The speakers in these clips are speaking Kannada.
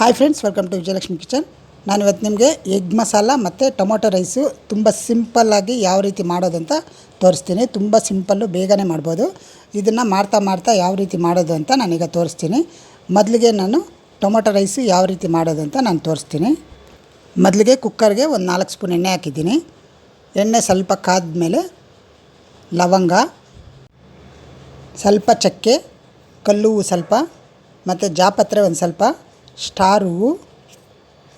Hi friends welcome to Vijayalakshmi kitchen ನಾನು ಇವತ್ತು ನಿಮಗೆ ಎಗ್ ಮಸಾಲ ಮತ್ತು ಟೊಮೊಟೊ ರೈಸು ತುಂಬ ಸಿಂಪಲ್ಲಾಗಿ ಯಾವ ರೀತಿ ಮಾಡೋದಂತ ತೋರಿಸ್ತೀನಿ. ತುಂಬ ಸಿಂಪಲ್ಲು ಬೇಗನೆ ಮಾಡ್ಬೋದು. ಇದನ್ನು ಮಾಡ್ತಾ ಮಾಡ್ತಾ ಯಾವ ರೀತಿ ಮಾಡೋದು ಅಂತ ನಾನೀಗ ತೋರಿಸ್ತೀನಿ. ಮೊದಲಿಗೆ ನಾನು ಟೊಮೊಟೊ ರೈಸು ಯಾವ ರೀತಿ ಮಾಡೋದು ಅಂತ ನಾನು ತೋರಿಸ್ತೀನಿ. ಮೊದಲಿಗೆ ಕುಕ್ಕರ್ಗೆ ಒಂದು ನಾಲ್ಕು ಸ್ಪೂನ್ ಎಣ್ಣೆ ಹಾಕಿದ್ದೀನಿ. ಎಣ್ಣೆ ಸ್ವಲ್ಪ ಕಾದ್ಮೇಲೆ ಲವಂಗ, ಸ್ವಲ್ಪ ಚಕ್ಕೆ ಕಲ್ಲು ಸ್ವಲ್ಪ, ಮತ್ತು ಜಾಪತ್ರೆ ಒಂದು ಸ್ವಲ್ಪ ಸ್ಟಾರ್ ಹೂವು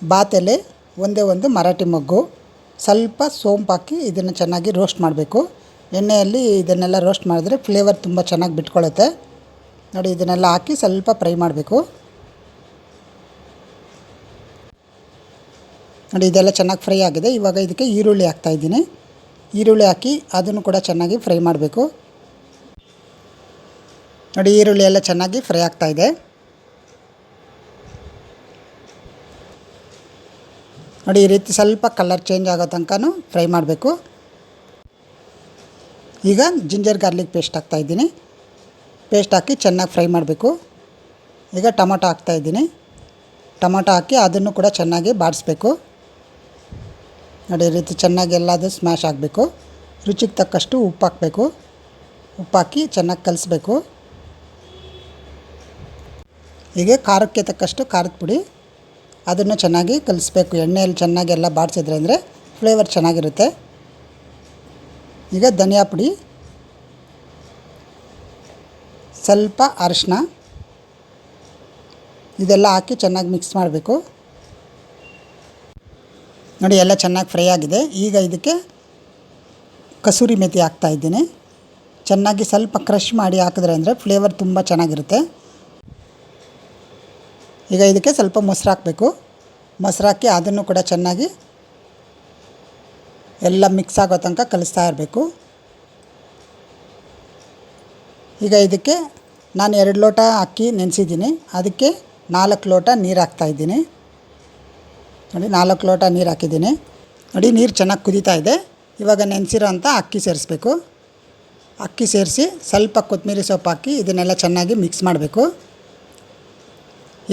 ಬಾತೆಲೆ, ಒಂದೇ ಒಂದು ಮರಾಠಿ ಮೊಗ್ಗು. ಸ್ವಲ್ಪ ಸೋಂಪು ಹಾಕಿ ಇದನ್ನು ಚೆನ್ನಾಗಿ ರೋಸ್ಟ್ ಮಾಡಬೇಕು. ಎಣ್ಣೆಯಲ್ಲಿ ಇದನ್ನೆಲ್ಲ ರೋಸ್ಟ್ ಮಾಡಿದ್ರೆ ಫ್ಲೇವರ್ ತುಂಬ ಚೆನ್ನಾಗಿ ಬಿಟ್ಕೊಳ್ಳುತ್ತೆ ನೋಡಿ, ಇದನ್ನೆಲ್ಲ ಹಾಕಿ ಸ್ವಲ್ಪ ಫ್ರೈ ಮಾಡಬೇಕು. ನೋಡಿ, ಇದೆಲ್ಲ ಚೆನ್ನಾಗಿ ಫ್ರೈ ಆಗಿದೆ. ಇವಾಗ ಇದಕ್ಕೆ ಈರುಳ್ಳಿ ಹಾಕ್ತಾಯಿದ್ದೀನಿ ಈರುಳ್ಳಿ ಹಾಕಿ ಅದನ್ನು ಕೂಡ ಚೆನ್ನಾಗಿ ಫ್ರೈ ಮಾಡಬೇಕು. ನೋಡಿ, ಈರುಳ್ಳಿ ಎಲ್ಲ ಚೆನ್ನಾಗಿ ಫ್ರೈ ಆಗ್ತಾಯಿದೆ ನೋಡಿ, ಈ ರೀತಿ ಸ್ವಲ್ಪ ಕಲರ್ ಚೇಂಜ್ ಆಗೋ ತನಕನೂ ಫ್ರೈ ಮಾಡಬೇಕು. ಈಗ ಜಿಂಜರ್ ಗಾರ್ಲಿಕ್ ಪೇಸ್ಟ್ ಹಾಕ್ತಾಯಿದ್ದೀನಿ ಪೇಸ್ಟ್ ಹಾಕಿ ಚೆನ್ನಾಗಿ ಫ್ರೈ ಮಾಡಬೇಕು. ಈಗ ಟೊಮೊಟೊ ಹಾಕ್ತಾಯಿದ್ದೀನಿ ಟೊಮೊಟೊ ಹಾಕಿ ಅದನ್ನು ಕೂಡ ಚೆನ್ನಾಗಿ ಬಾಡಿಸ್ಬೇಕು. ನೋಡಿ, ಈ ರೀತಿ ಚೆನ್ನಾಗಿ ಎಲ್ಲದು ಸ್ಮ್ಯಾಶ್ ಆಗಬೇಕು. ರುಚಿಗೆ ತಕ್ಕಷ್ಟು ಉಪ್ಪು ಹಾಕಬೇಕು. ಉಪ್ಪು ಹಾಕಿ ಚೆನ್ನಾಗಿ ಕಲಿಸ್ಬೇಕು. ಹೀಗೆ ಖಾರಕ್ಕೆ ತಕ್ಕಷ್ಟು ಖಾರದ ಪುಡಿ ಅದನ್ನು ಚೆನ್ನಾಗಿ ಕಲಿಸ್ಬೇಕು. ಎಣ್ಣೆಯಲ್ಲಿ ಚೆನ್ನಾಗಿ ಎಲ್ಲ ಬಾಡಿಸಿದ್ರೆ ಅಂದರೆ ಫ್ಲೇವರ್ ಚೆನ್ನಾಗಿರುತ್ತೆ. ಈಗ ಧನಿಯಾ ಪುಡಿ. ಸ್ವಲ್ಪ ಅರಿಶಿನ ಇದೆಲ್ಲ ಹಾಕಿ ಚೆನ್ನಾಗಿ ಮಿಕ್ಸ್ ಮಾಡಬೇಕು. ನೋಡಿ, ಎಲ್ಲ ಚೆನ್ನಾಗಿ ಫ್ರೈ ಆಗಿದೆ. ಈಗ ಇದಕ್ಕೆ ಕಸೂರಿ ಮೆಥಿ ಹಾಕ್ತಾಯಿದ್ದೀನಿ ಚೆನ್ನಾಗಿ ಸ್ವಲ್ಪ ಕ್ರಷ್ ಮಾಡಿ ಹಾಕಿದ್ರೆ ಅಂದರೆ ಫ್ಲೇವರ್ ತುಂಬ ಚೆನ್ನಾಗಿರುತ್ತೆ. ಈಗ ಇದಕ್ಕೆ ಸ್ವಲ್ಪ ಮೊಸರು ಹಾಕಬೇಕು. ಮೊಸರು ಹಾಕಿ ಅದನ್ನು ಕೂಡ ಚೆನ್ನಾಗಿ ಎಲ್ಲ ಮಿಕ್ಸ್ ಆಗೋ ತನಕ ಕಲಿಸ್ತಾ ಇರಬೇಕು. ಈಗ ಇದಕ್ಕೆ ನಾನು ಎರಡು ಲೋಟ ಅಕ್ಕಿ ನೆನೆಸಿದ್ದೀನಿ. ಅದಕ್ಕೆ ನಾಲ್ಕು ಲೋಟ ನೀರು ಹಾಕ್ತಾಯಿದ್ದೀನಿ ನೋಡಿ, ನಾಲ್ಕು ಲೋಟ ನೀರು ಹಾಕಿದ್ದೀನಿ. ನೋಡಿ, ನೀರು ಚೆನ್ನಾಗಿ ಕುದೀತಾ ಇದೆ. ಇವಾಗ ನೆನೆಸಿರೋ ಅಂಥ ಅಕ್ಕಿ ಸೇರಿಸ್ಬೇಕು. ಅಕ್ಕಿ ಸೇರಿಸಿ ಸ್ವಲ್ಪ ಕೊತ್ತಂಬರಿ ಸೊಪ್ಪು ಹಾಕಿ ಇದನ್ನೆಲ್ಲ ಚೆನ್ನಾಗಿ ಮಿಕ್ಸ್ ಮಾಡಬೇಕು.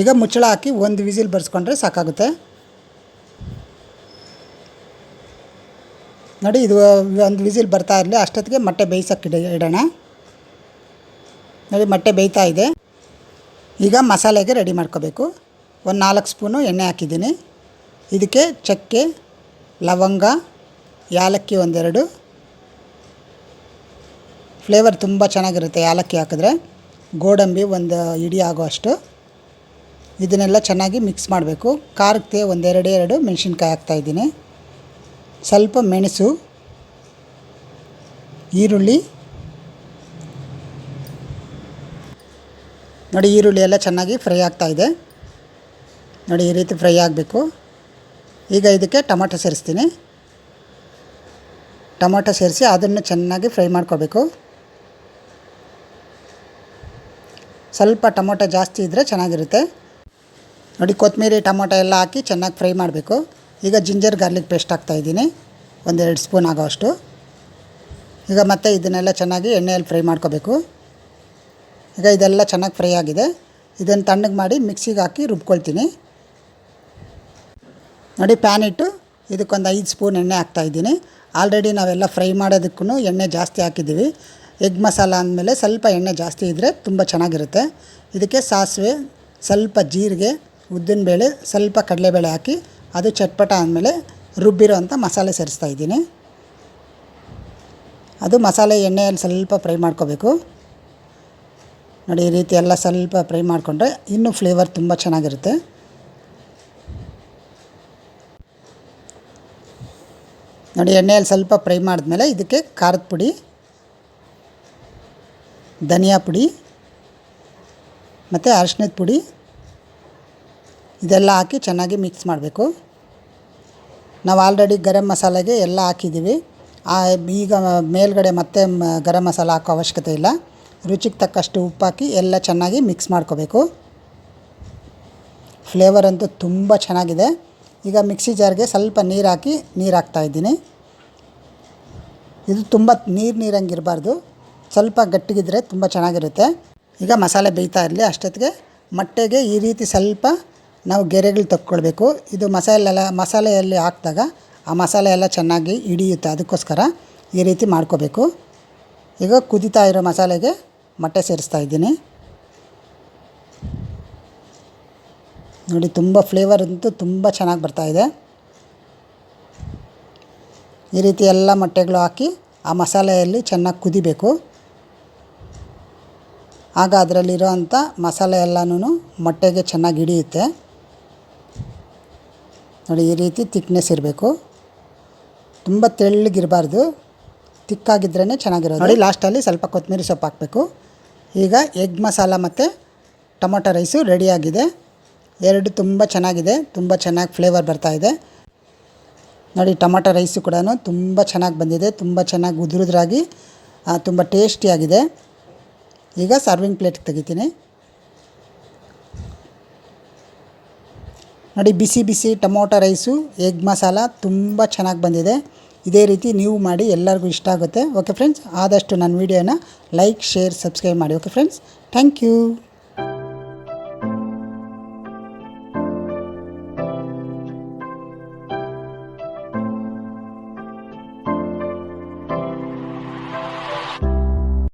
ಈಗ ಮುಚ್ಚಳ ಹಾಕಿ ಒಂದು ವಿಸಿಲ್ ಬರ್ಸ್ಕೊಂಡ್ರೆ ಸಾಕಾಗುತ್ತೆ. ನೋಡಿ, ಇದು ಒಂದು ವಿಸಿಲ್ ಬರ್ತಾ ಇರಲಿ, ಅಷ್ಟೊತ್ತಿಗೆ ಮೊಟ್ಟೆ ಬೇಯಿಸೋಕೆ ಇಡ, ಇಡೋಣ. ನೋಡಿ, ಮೊಟ್ಟೆ ಬೇಯ್ತಾ ಇದೆ. ಈಗ ಮಸಾಲೆಗೆ ರೆಡಿ ಮಾಡ್ಕೋಬೇಕು. ಒಂದು ನಾಲ್ಕು ಸ್ಪೂನು ಎಣ್ಣೆ ಹಾಕಿದ್ದೀನಿ. ಇದಕ್ಕೆ ಚಕ್ಕೆ, ಲವಂಗ, ಯಾಲಕ್ಕಿ ಒಂದೆರಡು. ಫ್ಲೇವರ್ ತುಂಬ ಚೆನ್ನಾಗಿರುತ್ತೆ ಯಾಲಕ್ಕಿ ಹಾಕಿದ್ರೆ. ಗೋಡಂಬಿ ಒಂದು ಇಡಿ ಆಗೋ ಅಷ್ಟು. ಇದನ್ನೆಲ್ಲ ಚೆನ್ನಾಗಿ ಮಿಕ್ಸ್ ಮಾಡಬೇಕು. ಖಾರಕ್ಕೆ ಒಂದೆರಡು ಎರಡು ಮೆಣಸಿನ್ಕಾಯಿ ಹಾಕ್ತಾಯಿದ್ದೀನಿ ಸ್ವಲ್ಪ ಮೆಣಸು, ಈರುಳ್ಳಿ. ನೋಡಿ, ಈರುಳ್ಳಿ ಎಲ್ಲ ಚೆನ್ನಾಗಿ ಫ್ರೈ ಆಗ್ತಾಯಿದೆ ನೋಡಿ, ಈ ರೀತಿ ಫ್ರೈ ಆಗಬೇಕು. ಈಗ ಇದಕ್ಕೆ ಟೊಮೊಟೊ ಸೇರಿಸ್ತೀನಿ. ಟೊಮೊಟೊ ಸೇರಿಸಿ ಅದನ್ನು ಚೆನ್ನಾಗಿ ಫ್ರೈ ಮಾಡ್ಕೋಬೇಕು. ಸ್ವಲ್ಪ ಟೊಮೊಟೊ ಜಾಸ್ತಿ ಇದ್ದರೆ ಚೆನ್ನಾಗಿರುತ್ತೆ. ನೋಡಿ, ಕೊತ್ತಂಬರಿ, ಟೊಮೊಟೊ ಎಲ್ಲ ಹಾಕಿ ಚೆನ್ನಾಗಿ ಫ್ರೈ ಮಾಡಬೇಕು. ಈಗ ಜಿಂಜರ್ ಗಾರ್ಲಿಕ್ ಪೇಸ್ಟ್ ಹಾಕ್ತಾಯಿದ್ದೀನಿ ಒಂದೆರಡು ಸ್ಪೂನ್ ಆಗೋಷ್ಟು ಈಗ ಮತ್ತೆ ಇದನ್ನೆಲ್ಲ ಚೆನ್ನಾಗಿ ಎಣ್ಣೆಯಲ್ಲಿ ಫ್ರೈ ಮಾಡ್ಕೋಬೇಕು. ಈಗ ಇದೆಲ್ಲ ಚೆನ್ನಾಗಿ ಫ್ರೈ ಆಗಿದೆ. ಇದನ್ನು ತಣ್ಣಗೆ ಮಾಡಿ ಮಿಕ್ಸಿಗೆ ಹಾಕಿ ರುಬ್ಕೊಳ್ತೀನಿ. ನೋಡಿ, ಪ್ಯಾನ್ ಇಟ್ಟು ಇದಕ್ಕೊಂದು ಐದು ಸ್ಪೂನ್ ಎಣ್ಣೆ ಹಾಕ್ತಾಯಿದ್ದೀನಿ ಆಲ್ರೆಡಿ ನಾವೆಲ್ಲ ಫ್ರೈ ಮಾಡೋದಕ್ಕೂ ಎಣ್ಣೆ ಜಾಸ್ತಿ ಹಾಕಿದ್ದೀವಿ. ಎಗ್ ಮಸಾಲ ಅಂದಮೇಲೆ ಸ್ವಲ್ಪ ಎಣ್ಣೆ ಜಾಸ್ತಿ ಇದ್ದರೆ ತುಂಬ ಚೆನ್ನಾಗಿರುತ್ತೆ. ಇದಕ್ಕೆ ಸಾಸಿವೆ, ಸ್ವಲ್ಪ ಜೀರಿಗೆ ಉದ್ದಿನಬೇಳೆ ಸ್ವಲ್ಪ ಕಡಲೆಬೇಳೆ ಹಾಕಿ ಅದು ಚಟ್ಪಟ ಆದಮೇಲೆ ರುಬ್ಬಿರೋ ಅಂಥ ಮಸಾಲೆ ಸೇರಿಸ್ತಾ ಇದ್ದೀನಿ. ಅದು ಮಸಾಲೆ ಎಣ್ಣೆಯಲ್ಲಿ ಸ್ವಲ್ಪ ಫ್ರೈ ಮಾಡ್ಕೋಬೇಕು. ನೋಡಿ, ಈ ರೀತಿ ಎಲ್ಲ ಸ್ವಲ್ಪ ಫ್ರೈ ಮಾಡಿಕೊಂಡ್ರೆ ಇನ್ನೂ ಫ್ಲೇವರ್ ತುಂಬ ಚೆನ್ನಾಗಿರುತ್ತೆ. ನೋಡಿ, ಎಣ್ಣೆಯಲ್ಲಿ ಸ್ವಲ್ಪ ಫ್ರೈ ಮಾಡಿದ್ಮೇಲೆ ಇದಕ್ಕೆ ಖಾರದ ಪುಡಿ, ಧನಿಯಾ ಪುಡಿ ಮತ್ತು ಅರಿಶಿನದ ಪುಡಿ ಇದೆಲ್ಲ ಹಾಕಿ ಚೆನ್ನಾಗಿ ಮಿಕ್ಸ್ ಮಾಡಬೇಕು. ನಾವು ಆಲ್ರೆಡಿ ಗರಂ ಮಸಾಲೆಗೆ ಎಲ್ಲ ಹಾಕಿದ್ದೀವಿ ಈಗ ಮೇಲ್ಗಡೆ ಮತ್ತೆ ಗರಂ ಮಸಾಲ ಹಾಕೋ ಅವಶ್ಯಕತೆ ಇಲ್ಲ. ರುಚಿಗೆ ತಕ್ಕಷ್ಟು ಉಪ್ಪು ಹಾಕಿ ಎಲ್ಲ ಚೆನ್ನಾಗಿ ಮಿಕ್ಸ್ ಮಾಡ್ಕೋಬೇಕು. ಫ್ಲೇವರ್ ಅಂತೂ ತುಂಬ ಚೆನ್ನಾಗಿದೆ. ಈಗ ಮಿಕ್ಸಿ ಜಾರ್ಗೆ ಸ್ವಲ್ಪ ನೀರು ಹಾಕಿ ನೀರು ಹಾಕ್ತಾಯಿದ್ದೀನಿ ಇದು ತುಂಬ ನೀರು ನೀರಂಗಿರಬಾರ್ದು ಸ್ವಲ್ಪ ಗಟ್ಟಿಗಿದ್ರೆ ತುಂಬ ಚೆನ್ನಾಗಿರುತ್ತೆ. ಈಗ ಮಸಾಲೆ ಬೇಯ್ತಾ ಇರಲಿ, ಅಷ್ಟೊತ್ತಿಗೆ. ಮೊಟ್ಟೆಗೆ ಈ ರೀತಿ ಸ್ವಲ್ಪ ನಾವು ಗೆರೆಗಳು ತಕ್ಕೊಳ್ಬೇಕು. ಇದು ಮಸಾಲೆಲ್ಲ ಮಸಾಲೆಯಲ್ಲಿ ಹಾಕಿದಾಗ ಆ ಮಸಾಲೆ ಎಲ್ಲ ಚೆನ್ನಾಗಿ ಹಿಡಿಯುತ್ತೆ. ಅದಕ್ಕೋಸ್ಕರ ಈ ರೀತಿ ಮಾಡ್ಕೋಬೇಕು. ಈಗ ಕುದೀತಾ ಇರೋ ಮಸಾಲೆಗೆ ಮೊಟ್ಟೆ ಸೇರಿಸ್ತಾ ಇದ್ದೀನಿ. ನೋಡಿ, ತುಂಬ ಫ್ಲೇವರ್ ಅಂತೂ ತುಂಬ ಚೆನ್ನಾಗಿ ಬರ್ತಾಯಿದೆ ಈ ರೀತಿ ಎಲ್ಲ ಮೊಟ್ಟೆಗಳು ಹಾಕಿ ಆ ಮಸಾಲೆಯಲ್ಲಿ ಚೆನ್ನಾಗಿ ಕುದಿಬೇಕು. ಆಗ ಅದರಲ್ಲಿರೋ ಅಂಥ ಮಸಾಲೆ ಎಲ್ಲನೂ ಮೊಟ್ಟೆಗೆ ಚೆನ್ನಾಗಿ ಹಿಡಿಯುತ್ತೆ. ನೋಡಿ, ಈ ರೀತಿ ತಿಕ್ನೆಸ್ ಇರಬೇಕು. ತುಂಬ ತೆಳ್ಳಗಿರಬಾರ್ದು. ತಿಕ್ಕಾಗಿದ್ರೇ ಚೆನ್ನಾಗಿರೋದು. ನೋಡಿ ಲಾಸ್ಟಲ್ಲಿ ಸ್ವಲ್ಪ ಕೊತ್ತಂಬರಿ ಸೊಪ್ಪು ಹಾಕಬೇಕು. ಈಗ ಎಗ್ ಮಸಾಲ ಮತ್ತು ಟೊಮೊಟೊ ರೈಸು ರೆಡಿಯಾಗಿದೆ ಎರಡು ತುಂಬ ಚೆನ್ನಾಗಿದೆ. ತುಂಬ ಚೆನ್ನಾಗಿ ಫ್ಲೇವರ್ ಬರ್ತಾಯಿದೆ ನೋಡಿ, ಟೊಮೊಟೊ ರೈಸು ಕೂಡ ತುಂಬ ಚೆನ್ನಾಗಿ ಬಂದಿದೆ. ತುಂಬ ಚೆನ್ನಾಗಿ ಉದುರುದ್ರಾಗಿ ತುಂಬ ಟೇಸ್ಟಿಯಾಗಿದೆ ಈಗ ಸರ್ವಿಂಗ್ ಪ್ಲೇಟ್ಗೆ ತೆಗಿತೀನಿ. ನೋಡಿ, ಬಿಸಿ ಬಿಸಿ ಟೊಮೊಟೊ ರೈಸು, ಎಗ್ ಮಸಾಲ ತುಂಬ ಚೆನ್ನಾಗಿ ಬಂದಿದೆ. ಇದೇ ರೀತಿ ನೀವು ಮಾಡಿ ಎಲ್ಲರಿಗೂ ಇಷ್ಟ ಆಗುತ್ತೆ. ಓಕೆ ಫ್ರೆಂಡ್ಸ್ ಆದಷ್ಟು ನನ್ನ ವೀಡಿಯೋನ ಲೈಕ್, ಶೇರ್, ಸಬ್ಸ್ಕ್ರೈಬ್ ಮಾಡಿ. Okay friends thank you